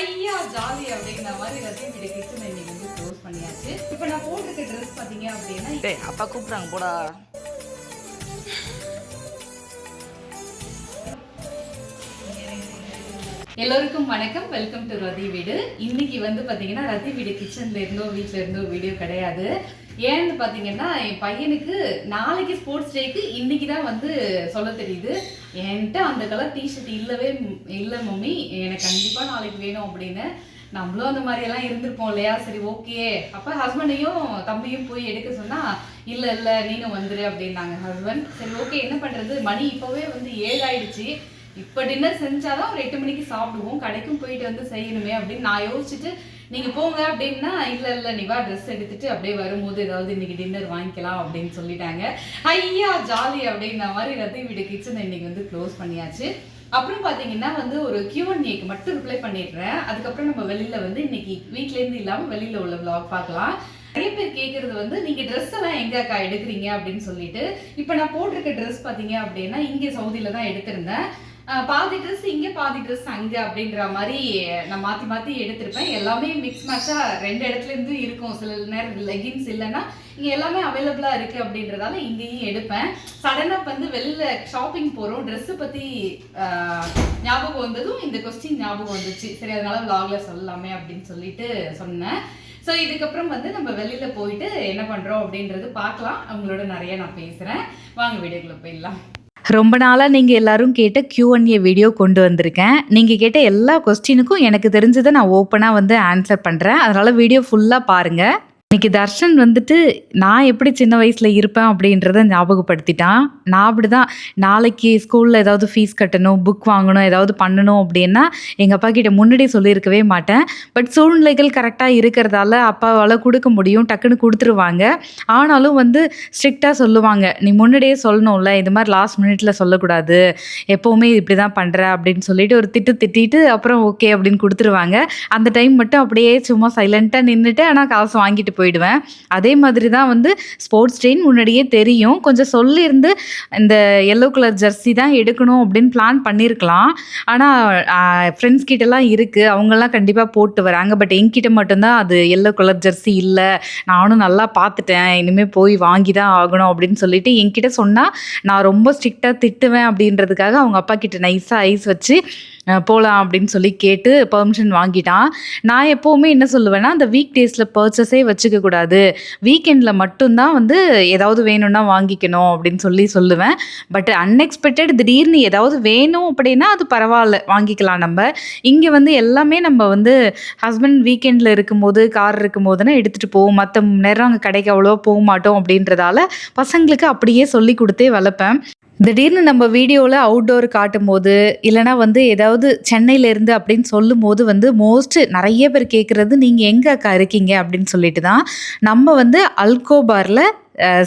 ஐயா ஜாலி அப்படிங்கிற மாதிரி ரத்தின் வீடு கிச்சன் இன்னைக்கு வந்து க்ளோஸ் பண்ணியாச்சு. இப்போ நான் போட்டிருக்க ட்ரெஸ் பார்த்தீங்க அப்படின்னா டேய் அப்பா கூப்பிட்றாங்க போடா. எல்லோருக்கும் வணக்கம். வெல்கம் டு ரதி வீடு. இன்னைக்கு வந்து பாத்தீங்கன்னா ரதி வீடு கிச்சன்ல இருந்தோ வீட்ல இருந்தோ வீடியோ கிடையாது. ஏன்னு பார்த்தீங்கன்னா என் பையனுக்கு நாளைக்கு ஸ்போர்ட்ஸ் டேக்கு இன்னைக்கு தான் வந்து சொல்ல தெரியுது. என்கிட்ட அந்த கலர் டிஷர்ட் இல்லவே இல்லை மம்மி. எனக்கு கண்டிப்பாக நாளைக்கு வேணும் அப்படின்னு. நம்மளும் அந்த மாதிரி எல்லாம் இருந்திருப்போம் இல்லையா? சரி ஓகே அப்போ ஹஸ்பண்டையும் தம்பியும் போய் எடுக்க சொன்னால் இல்லை இல்லை நீங்கள் வந்துரு அப்படின்னாங்க ஹஸ்பண்ட் சரி ஓகே என்ன பண்ணுறது மணி இப்போவே வந்து ஏழாயிடுச்சு. இப்போ டின்னர் செஞ்சாதான் ஒரு எட்டு மணிக்கு சாப்பிடுவோம். கடைக்கும் போயிட்டு வந்து செய்யணுமே அப்படின்னு நான் யோசிச்சுட்டு நீங்க போங்க அப்படின்னா இல்ல இல்ல நீ வா ட்ரெஸ் எடுத்துட்டு அப்படியே வரும்போது ஏதாவது இன்னைக்கு டின்னர் வாங்கிக்கலாம் அப்படின்னு சொல்லிட்டாங்க. ஐயா ஜாலி அப்படின்ற மாதிரி ரத்தி வீடு கிச்சன் இன்னைக்கு வந்து க்ளோஸ் பண்ணியாச்சு. அப்புறம் பாத்தீங்கன்னா வந்து ஒரு கியூஎன்ஏக்கு மட்டும் ரிப்ளை பண்ணிடுறேன். அதுக்கப்புறம் நம்ம வெளியில வந்து இன்னைக்கு வீட்லேருந்து இருந்து இல்லாம வெளியில உள்ள vlog பார்க்கலாம். நிறைய பேர் கேட்கறது வந்து நீங்க ட்ரெஸ் எல்லாம் எங்க அக்கா எடுக்கிறீங்க? அப்படின்னு சொல்லிட்டு. இப்போ நான் போட்டிருக்க ட்ரெஸ் பாத்தீங்க அப்படின்னா இங்க சவுதியில தான் எடுத்திருந்தேன். பாதி ட்ரெஸ் இங்க பாதி ட்ரெஸ் அங்க அப்படின்ற மாதிரி நான் மாத்தி மாத்தி எடுத்திருப்பேன். எல்லாமே மிக்ஸ் மேட்சா ரெண்டு இடத்துல இருந்து இருக்கும். சில நேரம் லெகின்ஸ் இல்லைன்னா இங்க எல்லாமே அவைலபிளா இருக்கு அப்படின்றதால இங்கேயும் எடுப்பேன். சடனா வந்து வெளியில ஷாப்பிங் போறோம். ட்ரெஸ் பத்தி ஞாபகம் வந்ததும் இந்த கொஸ்டின் ஞாபகம் வந்துச்சு. சரி அதனால vlogல சொல்லலாமே அப்படின்னு சொல்லிட்டு சொன்னேன். ஸோ இதுக்கப்புறம் வந்து நம்ம வெளியில போயிட்டு என்ன பண்றோம் அப்படின்றது பார்க்கலாம். அவங்களோட நிறைய நான் பேசுறேன். வாங்க வீடியோக்குள்ள போயிடலாம். ரொம்ப நாளாக நீங்கள் எல்லாரும் கேட்ட கியூஎன்ஏ வீடியோ கொண்டு வந்திருக்கேன். நீங்கள் கேட்ட எல்லா கொஸ்டினுக்கும் எனக்கு தெரிஞ்சதை நான் ஓப்பனாக வந்து ஆன்சர் பண்ணுறேன் அதனால் வீடியோ ஃபுல்லாக பாருங்கள் இன்னைக்கு தர்ஷன் வந்துட்டு நான் எப்படி சின்ன வயசில் இருப்பேன் அப்படின்றத ஞாபகப்படுத்திட்டான். நான் அப்படி தான் நாளைக்கு ஸ்கூலில் ஏதாவது ஃபீஸ் கட்டணும் புக் வாங்கணும் ஏதாவது பண்ணணும் அப்படின்னா எங்கள் அப்பா கிட்ட முன்னாடி சொல்லியிருக்கவே மாட்டேன். பட் சூழ்நிலைகள் கரெக்டாக இருக்கிறதால அப்பாவால் கொடுக்க முடியும் டக்குன்னு கொடுத்துருவாங்க. ஆனாலும் வந்து ஸ்ட்ரிக்டாக சொல்லுவாங்க நீ முன்னாடியே சொல்லணும்ல இது மாதிரி லாஸ்ட் மினிட்ல சொல்லக்கூடாது. எப்போவுமே இப்படி தான் பண்ணுற அப்படின்னு சொல்லிட்டு ஒரு திட்டு திட்டிட்டு அப்புறம் ஓகே அப்படின்னு கொடுத்துருவாங்க. அந்த டைம் மட்டும் அப்படியே சும்மா சைலண்ட்டாக நின்றுட்டு ஆனால் காசு வாங்கிட்டு போயிடுவேன். அதே மாதிரி தான் வந்து ஸ்போர்ட்ஸ் டேன்னு முன்னாடியே தெரியும். கொஞ்சம் சொல்லியிருந்து இந்த எல்லோ கலர் ஜெர்சி தான் எடுக்கணும் அப்படின்னு பிளான் பண்ணியிருக்கலாம் ஆனால் ஃப்ரெண்ட்ஸ் கிட்டலாம் இருக்குது அவங்கெல்லாம் கண்டிப்பாக போட்டு வராங்க. பட் என்கிட்ட மட்டும்தான் அது எல்லோ கலர் ஜெர்சி இல்லை. நானும் நல்லா பார்த்துட்டேன். இனிமேல் போய் வாங்கி தான் ஆகணும் அப்படின்னு சொல்லிட்டு என்கிட்ட சொன்னால் நான் ரொம்ப ஸ்ட்ரிக்டாக திட்டுவேன் அப்படின்றதுக்காக அவங்க அப்பா கிட்ட நைஸாக ஐஸ் வச்சு போகலாம் அப்படின்னு சொல்லி கேட்டு பெர்மிஷன் வாங்கிட்டான். நான் எப்போவுமே என்ன சொல்லுவேன்னா அந்த வீக் டேஸில் பர்ச்சஸே வச்சுக்கக்கூடாது வீக்கெண்டில் மட்டும்தான் வந்து ஏதாவது வேணும்னா வாங்கிக்கணும் அப்படின்னு சொல்லி சொல்லுவேன். பட் அன்எக்ஸ்பெக்டட் திடீர்னு ஏதாவது வேணும் அப்படின்னா அது பரவாயில்ல வாங்கிக்கலாம் நம்ம. இங்கே வந்து எல்லாமே நம்ம வந்து ஹஸ்பண்ட் வீக்கெண்டில் இருக்கும்போது கார் இருக்கும்போதுன்னா எடுத்துகிட்டு போவோம். மற்ற நேரம் அங்கே கடைக்கு அவ்வளோவா போக மாட்டோம் அப்படின்றதால பசங்களுக்கு அப்படியே சொல்லி கொடுத்தே வளர்ப்பேன். திடீர்னு நம்ம வீடியோவில் அவுட்டோர் காட்டும் போது இல்லைனா வந்து ஏதாவது சென்னையிலேருந்து அப்படின்னு சொல்லும் போது வந்து மோஸ்ட் நிறைய பேர் கேட்குறது நீங்கள் எங்கே அக்கா இருக்கீங்க? அப்படின்னு சொல்லிட்டு தான் நம்ம வந்து அல்கோபாரில்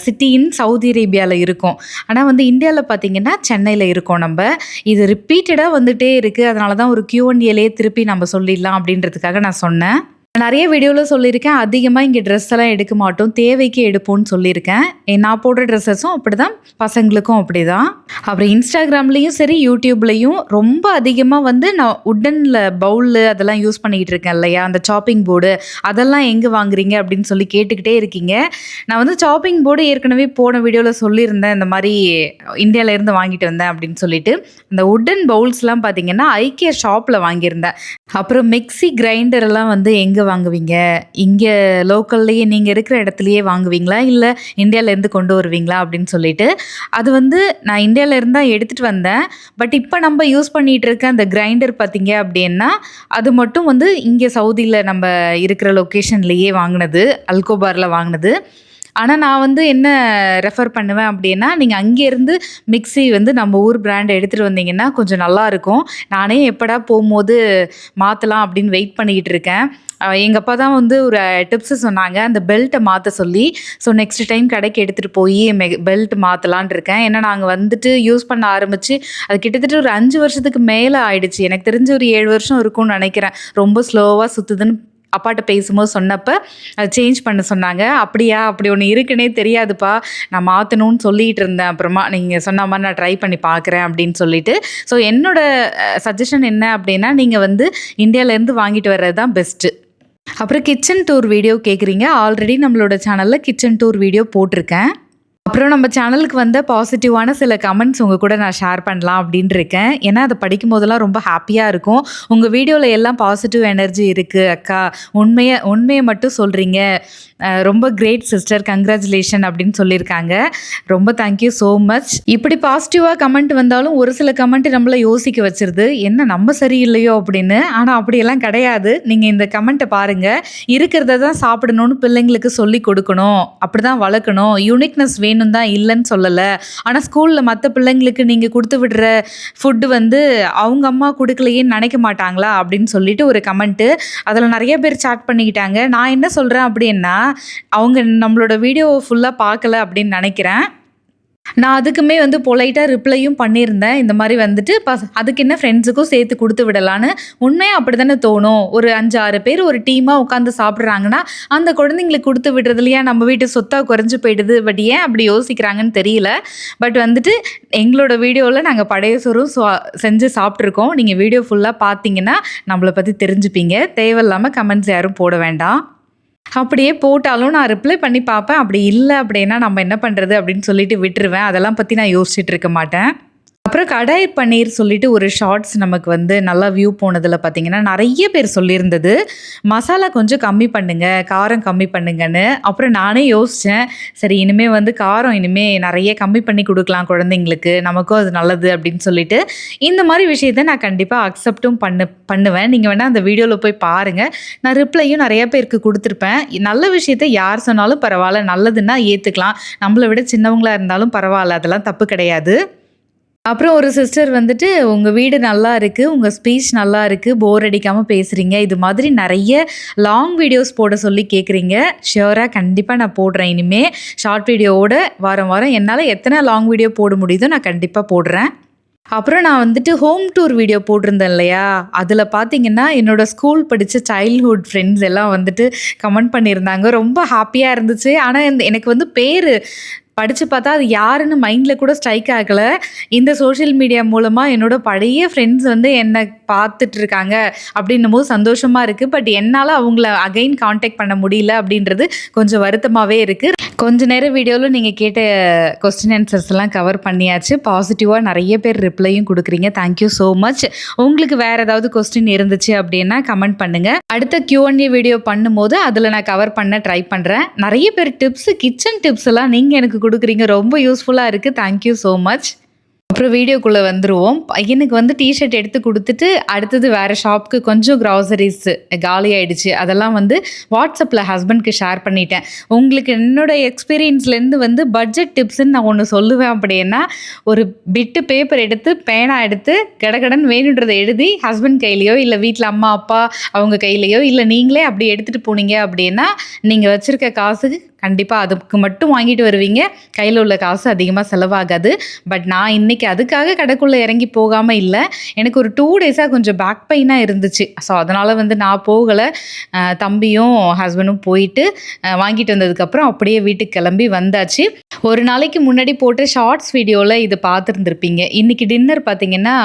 சிட்டியின் சவுதி அரேபியாவில் இருக்கோம். ஆனால் வந்து இந்தியாவில் பார்த்தீங்கன்னா சென்னையில் இருக்கோம் நம்ம. இது ரிப்பீட்டடாக வந்துகிட்டே இருக்குது அதனால தான் ஒரு கியூஎன்ஏலே திருப்பி நம்ம சொல்லிடலாம் அப்படின்றதுக்காக நான் சொன்னேன். நிறைய வீடியோவில் சொல்லியிருக்கேன். அதிகமாக இங்கே ட்ரெஸ் எல்லாம் எடுக்க மாட்டோம். தேவைக்கு எடுப்போம்னு சொல்லியிருக்கேன். நான் போடுற ட்ரெஸ்ஸஸும் அப்படி தான் பசங்களுக்கும் அப்படி தான் அப்புறம் இன்ஸ்டாகிராம்லேயும் சரி யூடியூப்லேயும் ரொம்ப அதிகமாக வந்து நான் உட்டனில் பவுலு அதெல்லாம் யூஸ் பண்ணிக்கிட்டு இருக்கேன் இல்லையா? அந்த சாப்பிங் போர்டு அதெல்லாம் எங்கே வாங்குறீங்க? அப்படின்னு சொல்லி கேட்டுக்கிட்டே இருக்கீங்க. நான் வந்து சாப்பிங் போர்டு ஏற்கனவே போன வீடியோவில் சொல்லியிருந்தேன். இந்த மாதிரி இந்தியாவிலேருந்து வாங்கிட்டு வந்தேன் அப்படின்னு சொல்லிட்டு. அந்த உட்டன் பவுல்ஸ்லாம் பார்த்தீங்கன்னா ஐக்கிய ஷாப்பில் வாங்கியிருந்தேன். அப்புறம் மிக்ஸி கிரைண்டர் எல்லாம் வந்து எங்கே வாங்குவீங்க? இங்கே லோக்கல்லையே நீங்கள் இருக்கிற இடத்துலையே வாங்குவீங்களா? இல்லை இந்தியாவிலேருந்து கொண்டு வருவீங்களா? அப்படின்னு சொல்லிட்டு. அது வந்து நான் இந்தியாவிலேருந்து தான் எடுத்துகிட்டு வந்தேன். பட் இப்போ நம்ம யூஸ் பண்ணிகிட்டு இருக்க அந்த கிரைண்டர் பார்த்தீங்க அப்படின்னா அது மட்டும் வந்து இங்கே சவுதியில் நம்ம இருக்கிற லொக்கேஷன்லேயே வாங்கினது அல்கோபாரில் வாங்கினது. ஆனால் நான் வந்து என்ன ரெஃபர் பண்ணுவேன் அப்படின்னா நீங்கள் அங்கேருந்து மிக்ஸி வந்து நம்ம ஊர் பிராண்ட் எடுத்துகிட்டு வந்தீங்கன்னா கொஞ்சம் நல்லா இருக்கும் நானே எப்படா போகும்போது மாற்றலாம் அப்படின்னு வெயிட் பண்ணிக்கிட்டு இருக்கேன். எங்கள் அப்பா தான் வந்து ஒரு டிப்ஸு சொன்னாங்க. அந்த பெல்ட்டை மாற்ற சொல்லி ஸோ நெக்ஸ்ட் டைம் கடைக்கு எடுத்துகிட்டு போய் மெ பெல்ட் மாற்றலான் இருக்கேன். ஏன்னா நாங்கள் வந்துட்டு யூஸ் பண்ண ஆரம்பித்து அது கிட்டத்தட்ட ஒரு அஞ்சு வருஷத்துக்கு மேலே ஆயிடுச்சு. எனக்கு தெரிஞ்ச ஒரு ஏழு வருஷம் இருக்கும்னு நினைக்கிறேன். ரொம்ப ஸ்லோவாக சுற்றுதுன்னு அப்பாட்ட பேசும்போது சொன்னப்போ அதை சேஞ்ச் பண்ண சொன்னாங்க. அப்படியா? அப்படி ஒன்று இருக்குன்னே தெரியாதுப்பா. நான் மாற்றணும்னு சொல்லிகிட்டு இருந்தேன். அப்புறமா நீங்கள் சொன்ன மாதிரி நான் ட்ரை பண்ணி பார்க்குறேன் அப்படின்னு சொல்லிட்டு. ஸோ என்னோட சஜஷன் என்ன அப்படின்னா நீங்கள் வந்து இந்தியாவிலேருந்து வாங்கிட்டு வர்றது தான் பெஸ்ட்டு அப்புறம் கிச்சன் டூர் வீடியோ கேட்குறீங்க ஆல்ரெடி நம்மளோட சேனலில் கிச்சன் டூர் வீடியோ போட்டிருக்கேன். அப்புறம் நம்ம சேனலுக்கு வந்த பாசிட்டிவான சில கமெண்ட்ஸ் உங்கள் கூட நான் ஷேர் பண்ணலாம் அப்படின்னு இருக்கேன் ஏன்னா அதை படிக்கும் போதெல்லாம் ரொம்ப ஹாப்பியாக இருக்கும். உங்கள் வீடியோவில் எல்லாம் பாசிட்டிவ் எனர்ஜி இருக்குது அக்கா. உண்மையை உண்மையை மட்டும் சொல்கிறீங்க ரொம்ப கிரேட் சிஸ்டர் கங்க்ராச்சுலேஷன் அப்படின்னு சொல்லியிருக்காங்க. ரொம்ப தேங்க்யூ ஸோ மச் இப்படி பாசிட்டிவாக கமெண்ட் வந்தாலும் ஒரு சில கமெண்ட் நம்மளை யோசிக்க வச்சிருது. என்ன நம்ம சரியில்லையோ அப்படின்னு. ஆனால் அப்படியெல்லாம் கிடையாது. நீங்கள் இந்த கமெண்ட்டை பாருங்கள் இருக்கிறத தான் சாப்பிடணும்னு பிள்ளைங்களுக்கு சொல்லி கொடுக்கணும். அப்படி தான் வளர்க்கணும். யூனிக்னஸ் வேணும் தான் இல்லைன்னு சொல்லலை. ஆனால் ஸ்கூலில் மற்ற பிள்ளைங்களுக்கு நீங்கள் கொடுத்து விடுற ஃபுட்டு வந்து அவங்க அம்மா கொடுக்கலையேன்னு நினைக்க மாட்டாங்களா? அப்படின்னு சொல்லிட்டு ஒரு கமெண்ட்டு அதில் நிறைய பேர் சாட் பண்ணிக்கிட்டாங்க. நான் என்ன சொல்கிறேன் அப்படின்னா அவங்க நம்மளோட வீடியோ ஃபுல்லாக பார்க்கல அப்படின்னு நினைக்கிறேன். நான் அதுக்குமே வந்து பொலைட்டாக ரிப்ளையும் பண்ணியிருந்தேன். இந்த மாதிரி வந்துட்டு பஸ் அதுக்கு என்ன ஃப்ரெண்ட்ஸுக்கும் சேர்த்து கொடுத்து விடலான்னு உண்மையாக அப்படி தானே தோணும். ஒரு அஞ்சு ஆறு பேர் ஒரு டீமாக உட்காந்து சாப்பிட்றாங்கன்னா அந்த குழந்தைங்களுக்கு கொடுத்து விடுறதுலையா நம்ம வீட்டு சொத்தாக குறைஞ்சி போயிடுது. பட் ஏன் அப்படி யோசிக்கிறாங்கன்னு தெரியல. பட் வந்துட்டு எங்களோட வீடியோவில் நாங்கள் பழைய சோறும் செஞ்சு சாப்பிட்ருக்கோம் நீங்கள் வீடியோ ஃபுல்லாக பார்த்தீங்கன்னா நம்மளை பற்றி தெரிஞ்சுப்பீங்க. தேவையில்லாமல் கமெண்ட்ஸ் யாரும் போட வேண்டாம். அப்படியே போட்டாலும் நான் ரிப்ளை பண்ணி பார்ப்பேன். அப்படி இல்லை அப்படின்னா நம்ம என்ன பண்ணுறது அப்படின்னு சொல்லிட்டு விட்டுருவேன். அதெல்லாம் பற்றி நான் யோசிச்சுட்டு இருக்க மாட்டேன். அப்புறம் கடாய் பன்னீர் சொல்லிட்டு ஒரு ஷார்ட்ஸ் நமக்கு வந்து நல்லா வியூ போனதில் பார்த்தீங்கன்னா நிறைய பேர் சொல்லியிருந்தது. மசாலா கொஞ்சம் கம்மி பண்ணுங்க காரம் கம்மி பண்ணுங்கன்னு. அப்புறம் நானே யோசித்தேன் சரி இனிமேல் வந்து காரம் இனிமேல் நிறைய கம்மி பண்ணி கொடுக்கலாம் குழந்தைங்களுக்கு நமக்கும் அது நல்லது அப்படின்னு சொல்லிட்டு இந்த மாதிரி விஷயத்த நான் கண்டிப்பாக அக்செப்டும் பண்ணு பண்ணுவேன். நீங்கள் வேணால் அந்த வீடியோவில் போய் பாருங்கள் நான் ரிப்ளையும் நிறைய பேருக்கு கொடுத்துருப்பேன். நல்ல விஷயத்த யார் சொன்னாலும் பரவாயில்ல நல்லதுன்னா ஏற்றுக்கலாம் நம்மளை விட சின்னவங்களாக இருந்தாலும் பரவாயில்ல அதெல்லாம் தப்பு கிடையாது. அப்புறம் ஒரு சிஸ்டர் வந்துட்டு உங்கள் வீடு நல்லா இருக்குது உங்கள் ஸ்பீச் நல்லா இருக்குது போர் அடிக்காமல் பேசுகிறீங்க இது மாதிரி நிறைய லாங் வீடியோஸ் போட சொல்லி கேட்குறீங்க ஷியோராக கண்டிப்பாக நான் போடுறேன். இனிமேல் ஷார்ட் வீடியோவோட வாரம் வாரம் என்னால் எத்தனை லாங் வீடியோ போட முடியுதோ நான் கண்டிப்பாக போடுறேன். அப்புறம் நான் வந்துட்டு ஹோம் டூர் வீடியோ போட்டிருந்தேன் இல்லையா? அதில் பார்த்தீங்கன்னா என்னோடய ஸ்கூல் படித்த சைல்ட்ஹுட் ஃப்ரெண்ட்ஸ் எல்லாம் வந்துட்டு கமெண்ட் பண்ணியிருந்தாங்க. ரொம்ப ஹாப்பியாக இருந்துச்சு. ஆனால் இந்த எனக்கு வந்து பேர் படித்து பார்த்தா அது யாருன்னு மைண்டில் கூட ஸ்ட்ரைக் ஆகலை. இந்த சோஷியல் மீடியா மூலமாக என்னோட பழைய ஃப்ரெண்ட்ஸ் வந்து என்னை பார்த்துட்டு இருக்காங்க அப்படின்னும் போது சந்தோஷமாக இருக்குது பட் என்னால் அவங்கள அகைன் காண்டாக்ட் பண்ண முடியல அப்படின்றது கொஞ்சம் வருத்தமாகவே இருக்குது கொஞ்ச நேரம் வீடியோவில் நீங்கள் கேட்ட கொஸ்டின் ஆன்சர்ஸ் எல்லாம் கவர் பண்ணியாச்சு. பாசிட்டிவாக நிறைய பேர் ரிப்ளையும் கொடுக்குறீங்க. தேங்க்யூ ஸோ மச் உங்களுக்கு வேறு ஏதாவது கொஸ்டின் இருந்துச்சு அப்படின்னா கமெண்ட் பண்ணுங்கள் அடுத்த கியூஎன்ஏ வீடியோ பண்ணும்போது அதில் நான் கவர் பண்ண ட்ரை பண்ணுறேன் நிறைய பேர் டிப்ஸ் கிச்சன் டிப்ஸ் எல்லாம் நீங்கள் எனக்கு கொடுக்குறீங்க. ரொம்ப யூஸ்ஃபுல்லாக இருக்குது தேங்க்யூ ஸோ மச் அப்புறம் வீடியோக்குள்ளே வந்துடுவோம் பையனுக்கு வந்து டிஷர்ட் எடுத்து கொடுத்துட்டு அடுத்தது வேறு ஷாப்புக்கு கொஞ்சம் க்ராசரிஸ் காலி அதெல்லாம் வந்து வாட்ஸ்அப்பில் ஹஸ்பண்ட்க்கு ஷேர் பண்ணிட்டேன். உங்களுக்கு என்னோட எக்ஸ்பீரியன்ஸ்லேருந்து வந்து பட்ஜெட் டிப்ஸ்ன்னு நான் ஒன்று சொல்லுவேன் அப்படின்னா ஒரு பிட்டு பேப்பர் எடுத்து பேனா எடுத்து கடகடன் வேணுன்றதை எழுதி ஹஸ்பண்ட் கையிலையோ இல்லை வீட்டில் அம்மா அப்பா அவங்க கையிலையோ இல்லை நீங்களே அப்படி எடுத்துகிட்டு போனீங்க அப்படின்னா நீங்கள் வச்சுருக்க காசுக்கு கண்டிப்பாக அதுக்கு மட்டும் வாங்கிட்டு வருவீங்க. கையில் உள்ள காசு அதிகமாக செலவாகாது. பட் நான் இன்னைக்கு அதுக்காக கடைக்குள்ளே இறங்கி போகாமல் இல்லை. எனக்கு ஒரு டூ டேஸாக கொஞ்சம் பேக் பெயினாக இருந்துச்சு. ஸோ அதனால் வந்து நான் போகலை. தம்பியும் ஹஸ்பண்டும் போயிட்டு வாங்கிட்டு வந்ததுக்கப்புறம் அப்படியே வீட்டுக்கு கிளம்பி வந்தாச்சு. ஒரு நாளைக்கு முன்னாடி போட்ட ஷார்ட்ஸ் வீடியோவில் இது பார்த்துருந்துருப்பீங்க. இன்றைக்கி டின்னர் பார்த்தீங்கன்னா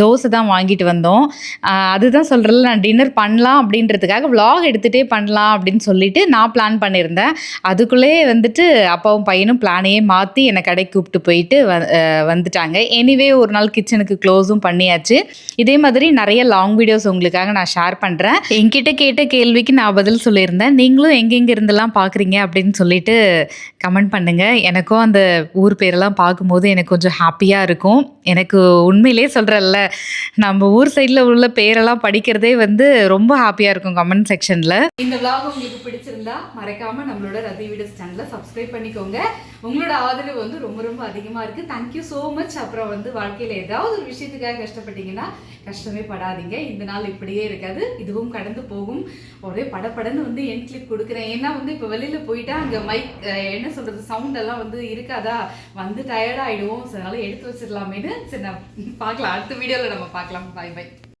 தோசை தான் வாங்கிட்டு வந்தோம். அதுதான் சொல்கிறேன் நான் டின்னர் பண்ணலாம் அப்படின்றதுக்காக vlog எடுத்துகிட்டே பண்ணலாம் அப்படின்னு சொல்லிட்டு நான் பிளான் பண்ணியிருந்தேன். அதுக்குள்ளேயே வந்துட்டு அப்பாவும் பையனும் பிளானையே மாற்றி என்னை கடைக்கு கூப்பிட்டு போயிட்டு வ வந்துட்டாங்க. எனிவே ஒரு நாள் கிச்சனுக்கு க்ளோஸும் பண்ணியாச்சு. இதே மாதிரி நிறைய லாங் வீடியோஸ் உங்களுக்காக நான் ஷேர் பண்ணுறேன் என்கிட்ட கேட்ட கேள்விக்கு நான் பதில் சொல்லியிருந்தேன். நீங்களும் எங்கெங்கே இருந்தெல்லாம் பார்க்குறீங்க அப்படின்னு சொல்லிட்டு கமெண்ட் பண்ணுங்கள் எனக்கும் அந்த ஊர் பேரெல்லாம் பார்க்கும்போது எனக்கு கொஞ்சம் ஹாப்பியாக இருக்கும். எனக்கு உண்மையிலே சொல்கிறேன்ல நம்ம ஊர் சைடில் உள்ள பேரெல்லாம் படிக்கிறதே வந்து ரொம்ப ஹாப்பியாக இருக்கும் கமெண்ட் செக்ஷனில் இந்த விளாக் உங்களுக்கு பிடிச்சிருந்தா மறக்காமல் நம்மளோட ரதி வீடியோஸ் சேனலை சப்ஸ்கிரைப் பண்ணிக்கோங்க. உங்களோட ஆதரவு வந்து ரொம்ப ரொம்ப அதிகமாக இருக்கு. தேங்க்யூ ஸோ மச் அப்புறம் வந்து வாழ்க்கையில் ஏதாவது ஒரு விஷயத்துக்காக கஷ்டப்பட்டீங்கன்னா கஷ்டமே படாதீங்க. இந்த நாள் இப்படியே இருக்காது. இதுவும் கடந்து போகும். ஒரே படப்படன்னு வந்து என் கிளிப் கொடுக்குறேன். ஏன்னா வந்து இப்போ வெளியில் போயிட்டா அங்கே மைக் என்ன சொல்றது சவுண்ட் எல்லாம் வந்து இருக்காதா? வந்து டயர்டாகிடுவோம் ஸோ எடுத்து வச்சிடலாமேன்னு சரி நான் பார்க்கலாம். அடுத்த வீடியோவில் நம்ம பார்க்கலாம். By by